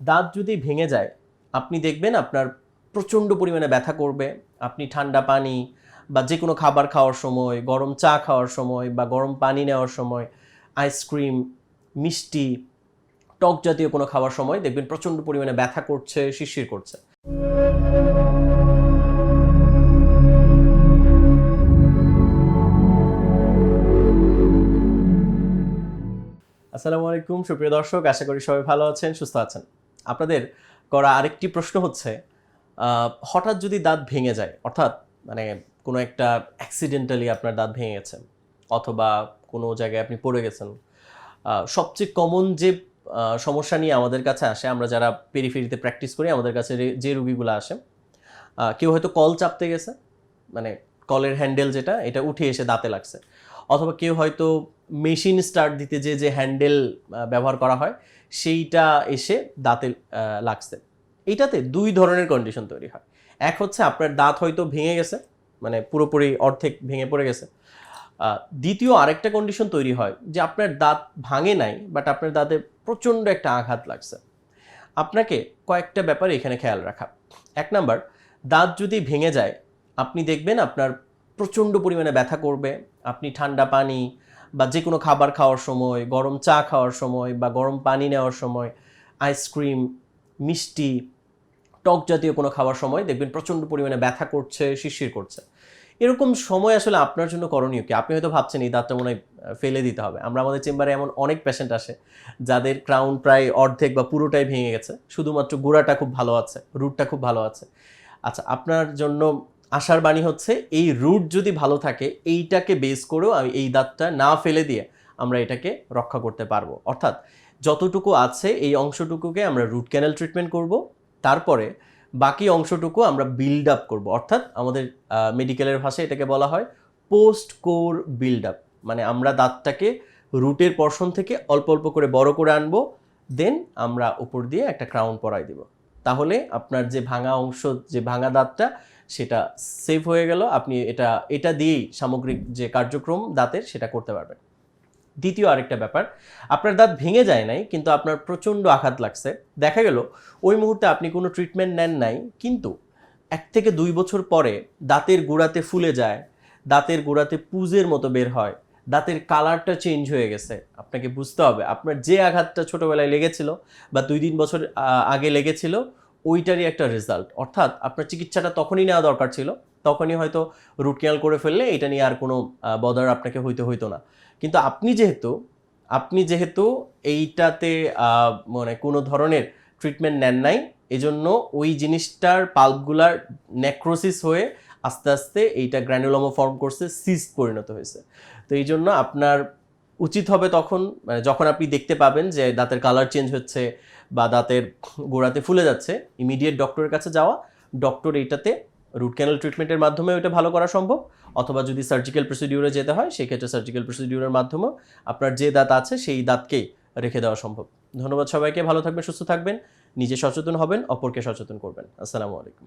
দাঁত যদি ভেঙে যায়, আপনি দেখবেন আপনার প্রচণ্ড পরিমাণে ব্যথা করবে। আপনি ঠান্ডা পানি বা যে কোনো খাবার খাওয়ার সময়, গরম চা খাওয়ার সময় বা গরম পানি নেওয়ার সময় আইসক্রিম মিষ্টি, টক জাতীয় কোনো খাওয়ার সময় দেখবেন প্রচণ্ড পরিমাণে ব্যথা করছে, শিরশির করছে। আসসালামু আলাইকুম, সুপ্রিয় দর্শক, আশা করি সবাই ভালো আছেন, সুস্থ আছেন। আপনাদের করা আরেকটি প্রশ্ন হচ্ছে হঠাৎ যদি দাঁত ভেঙে যায়, অর্থাৎ মানে কোনো একটা অ্যাক্সিডেন্টালি আপনার দাঁত ভেঙে গেছে, অথবা কোনো জায়গায় আপনি পড়ে গেছেন সবচেয়ে কমন যে সমস্যা নিয়ে আমাদের কাছে আসে, আমরা যারা পেরিফেরিতে প্র্যাকটিস করি, আমাদের কাছে যে রুগীগুলো আসে কেউ হয়তো কল চাপতে গেছে মানে কলের হ্যান্ডেল যেটা, এটা উঠে এসে দাঁতে লাগছে। অথবা কেউ হয়তো মেশিন স্টার্ট দিতে যে যে হ্যান্ডেল ব্যবহার করা হয়, সেইটা এসে দাঁতে লাগছে। এইটাতে দুই ধরনের কন্ডিশন তৈরি হয়। এক হচ্ছে আপনার দাঁত হয়তো ভেঙে গেছে মানে পুরোপুরি অর্ধেক ভেঙে পড়ে গেছে। দ্বিতীয় আরেকটা কন্ডিশন তৈরি হয় যে, আপনার দাঁত ভাঙে নাই বাট আপনার দাঁতে প্রচণ্ড একটা আঘাত লাগছে। আপনাকে কয়েকটা ব্যাপারে এখানে খেয়াল রাখা। এক নাম্বার, দাঁত যদি ভেঙে যায়, আপনি দেখবেন আপনার প্রচণ্ড পরিমাণে ব্যথা করবে। আপনি ঠান্ডা পানি বা যে কোনো খাবার খাওয়ার সময়, গরম চা খাওয়ার সময় বা গরম পানি নেওয়ার সময় আইসক্রিম মিষ্টি, টক জাতীয় কোনো খাওয়ার সময় দেখবেন প্রচণ্ড পরিমাণে ব্যথা করছে, শিরশির করছে। এরকম সময় আসলে আপনার জন্য করণীয় কি? আপনি হয়তো ভাবছেন এই দাঁতটা মনে হয় ফেলে দিতে হবে। আমরা আমাদের চেম্বারে এমন অনেক পেশেন্ট আসে, যাদের ক্রাউন প্রায় অর্ধেক বা পুরোটাই ভেঙে গেছে। শুধুমাত্র গোড়াটা খুব ভালো আছে রুটটা খুব ভালো আছে। আচ্ছা আপনার জন্য আশার বাণী হচ্ছে, এই রুট যদি ভালো থাকে, এইটাকে বেস করেও আমি এই দাঁতটা না ফেলে দিয়ে আমরা এটাকে রক্ষা করতে পারব। অর্থাৎ যতটুকু আছে, এই অংশটুকুকে আমরা রুট ক্যানেল ট্রিটমেন্ট করব, তারপরে বাকি অংশটুকু আমরা বিল্ড আপ করব। অর্থাৎ আমাদের মেডিকেলের ভাষায় এটাকে বলা হয় পোস্ট কোর বিল্ড আপ মানে আমরা দাঁতটাকে রুটের পর্ষণ থেকে অল্প অল্প করে বড় করে আনব দেন আমরা উপর দিয়ে একটা ক্রাউন পরাই দিব। তাহলে আপনার যে ভাঙা অংশ, যে ভাঙা দাঁতটা সেটা সেভ হয়ে গেল। আপনি এটা এটা দিয়েই সামগ্রিক যে কার্যক্রম দাঁতের সেটা করতে পারবেন। দ্বিতীয় আরেকটা ব্যাপার, আপনার দাঁত ভেঙে যায় নাই, কিন্তু আপনার প্রচণ্ড আঘাত লাগছে। দেখা গেল, ওই মুহূর্তে আপনি কোনো ট্রিটমেন্ট নেন নাই, কিন্তু এক থেকে দুই বছর পরে দাঁতের গোড়াতে ফুলে যায়, দাঁতের গোড়াতে পুজের মতো বের হয়, দাঁতের কালারটা চেঞ্জ হয়ে গেছে। আপনাকে বুঝতে হবে, আপনার যে আঘাতটা ছোটবেলায় লেগেছিল বা দুই তিন বছর আগে লেগেছিল ওইটারই একটা রেজাল্ট অর্থাৎ আপনার চিকিৎসাটা তখনই নেওয়া দরকার ছিল, তখনই হয়তো রুট ক্যানাল করে ফেললে এটা নিয়ে আর কোনো বদার আপনাকে হইতে হইতো না। কিন্তু আপনি যেহেতু আপনি যেহেতু এইটাতে মানে কোনো ধরনের ট্রিটমেন্ট নেন নাই, এজন্য ওই জিনিসটার পাল্পগুলার নেক্রোসিস হয়ে আস্তে আস্তে এইটা গ্র্যানুলোমা ফর্ম করছে সিস্ট পরিণত হয়েছে। তো এই জন্য আপনার উচিত হবে তখন মানে যখন আপনি দেখতে পাবেন যে দাঁতের কালার চেঞ্জ হচ্ছে বা দাঁতের গোড়াতে ফুলে যাচ্ছে ইমিডিয়েট ডক্টরের কাছে যাওয়া ডক্টর এইটাতে রুট ক্যানাল ট্রিটমেন্টের মাধ্যমে ওইটা ভালো করা সম্ভব, অথবা যদি সার্জিক্যাল প্রসিডিউরে যেতে হয়, সেক্ষেত্রে সার্জিক্যাল প্রসিডিউরের মাধ্যমে আপনার যে দাঁত আছে সেই দাঁতকেই রেখে দেওয়া সম্ভব। ধন্যবাদ সবাইকে, ভালো থাকবেন, সুস্থ থাকবেন, নিজে সচেতন হবেন, অপরকে সচেতন করবেন। আসসালামু আলাইকুম।